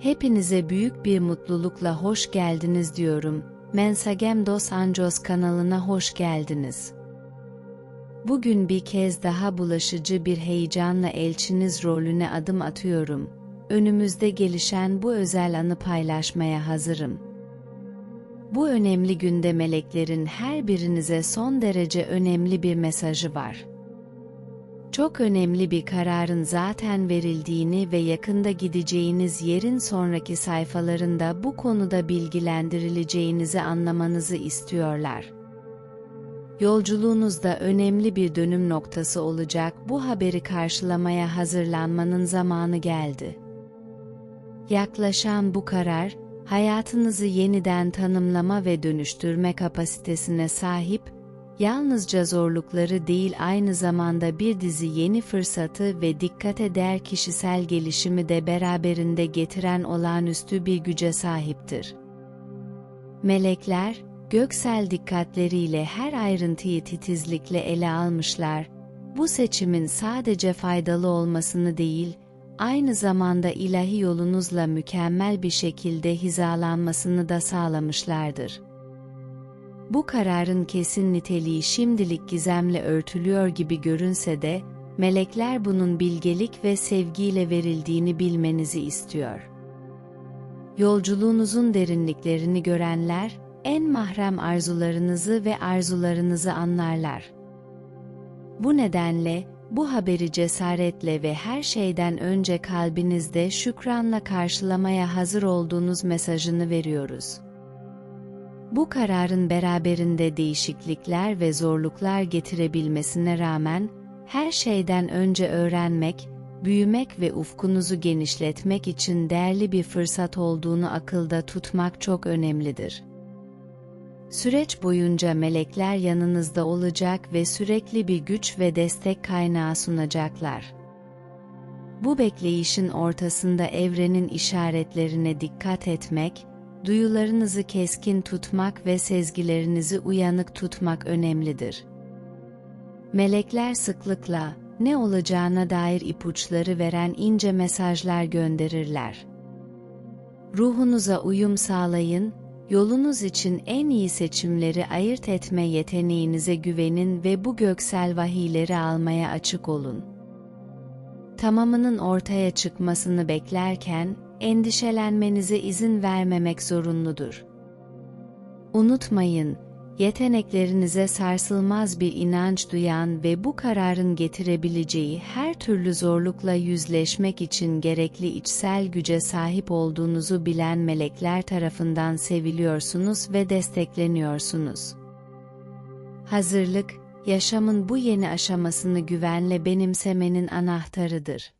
Hepinize büyük bir mutlulukla hoş geldiniz diyorum. Mensagem Dos Anjos kanalına hoş geldiniz. Bugün bir kez daha bulaşıcı bir heyecanla elçiniz rolüne adım atıyorum. Önümüzde gelişen bu özel anı paylaşmaya hazırım. Bu önemli günde meleklerin her birinize son derece önemli bir mesajı var. Çok önemli bir kararın zaten verildiğini ve yakında gideceğiniz yerin sonraki sayfalarında bu konuda bilgilendirileceğinizi anlamanızı istiyorlar. Yolculuğunuzda önemli bir dönüm noktası olacak bu haberi karşılamaya hazırlanmanın zamanı geldi. Yaklaşan bu karar, hayatınızı yeniden tanımlama ve dönüştürme kapasitesine sahip, yalnızca zorlukları değil aynı zamanda bir dizi yeni fırsatı ve dikkate değer kişisel gelişimi de beraberinde getiren olağanüstü bir güce sahiptir. Melekler, göksel dikkatleriyle her ayrıntıyı titizlikle ele almışlar, bu seçimin sadece faydalı olmasını değil, aynı zamanda ilahi yolunuzla mükemmel bir şekilde hizalanmasını da sağlamışlardır. Bu kararın kesin niteliği şimdilik gizemle örtülüyor gibi görünse de, melekler bunun bilgelik ve sevgiyle verildiğini bilmenizi istiyor. Yolculuğunuzun derinliklerini görenler, en mahrem arzularınızı ve arzularınızı anlarlar. Bu nedenle, bu haberi cesaretle ve her şeyden önce kalbinizde şükranla karşılamaya hazır olduğunuz mesajını veriyoruz. Bu kararın beraberinde değişiklikler ve zorluklar getirebilmesine rağmen, her şeyden önce öğrenmek, büyümek ve ufkunuzu genişletmek için değerli bir fırsat olduğunu akılda tutmak çok önemlidir. Süreç boyunca melekler yanınızda olacak ve sürekli bir güç ve destek kaynağı sunacaklar. Bu bekleyişin ortasında evrenin işaretlerine dikkat etmek, duyularınızı keskin tutmak ve sezgilerinizi uyanık tutmak önemlidir. Melekler sıklıkla, ne olacağına dair ipuçları veren ince mesajlar gönderirler. Ruhunuza uyum sağlayın, yolunuz için en iyi seçimleri ayırt etme yeteneğinize güvenin ve bu göksel vahiyleri almaya açık olun. Tamamının ortaya çıkmasını beklerken, endişelenmenize izin vermemek zorunludur. Unutmayın, yeteneklerinize sarsılmaz bir inanç duyan ve bu kararın getirebileceği her türlü zorlukla yüzleşmek için gerekli içsel güce sahip olduğunuzu bilen melekler tarafından seviliyorsunuz ve destekleniyorsunuz. Hazırlık, yaşamın bu yeni aşamasını güvenle benimsemenin anahtarıdır.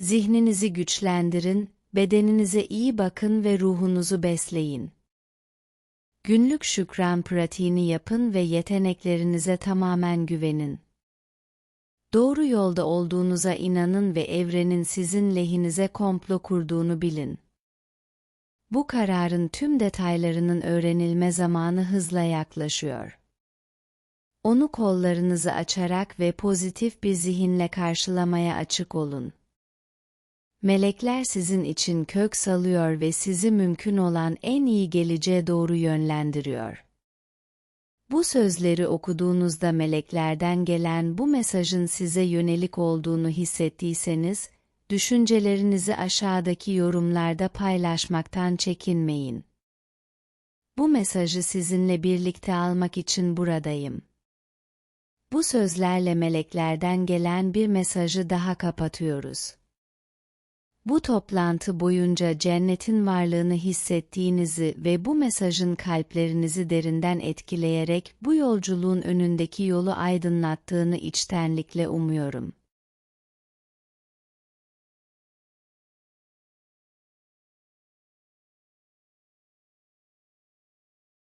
Zihninizi güçlendirin, bedeninize iyi bakın ve ruhunuzu besleyin. Günlük şükran pratiğini yapın ve yeteneklerinize tamamen güvenin. Doğru yolda olduğunuza inanın ve evrenin sizin lehinize komplo kurduğunu bilin. Bu kararın tüm detaylarının öğrenilme zamanı hızla yaklaşıyor. Onu kollarınızı açarak ve pozitif bir zihinle karşılamaya açık olun. Melekler sizin için kök salıyor ve sizi mümkün olan en iyi geleceğe doğru yönlendiriyor. Bu sözleri okuduğunuzda meleklerden gelen bu mesajın size yönelik olduğunu hissettiyseniz, düşüncelerinizi aşağıdaki yorumlarda paylaşmaktan çekinmeyin. Bu mesajı sizinle birlikte almak için buradayım. Bu sözlerle meleklerden gelen bir mesajı daha kapatıyoruz. Bu toplantı boyunca cennetin varlığını hissettiğinizi ve bu mesajın kalplerinizi derinden etkileyerek bu yolculuğun önündeki yolu aydınlattığını içtenlikle umuyorum.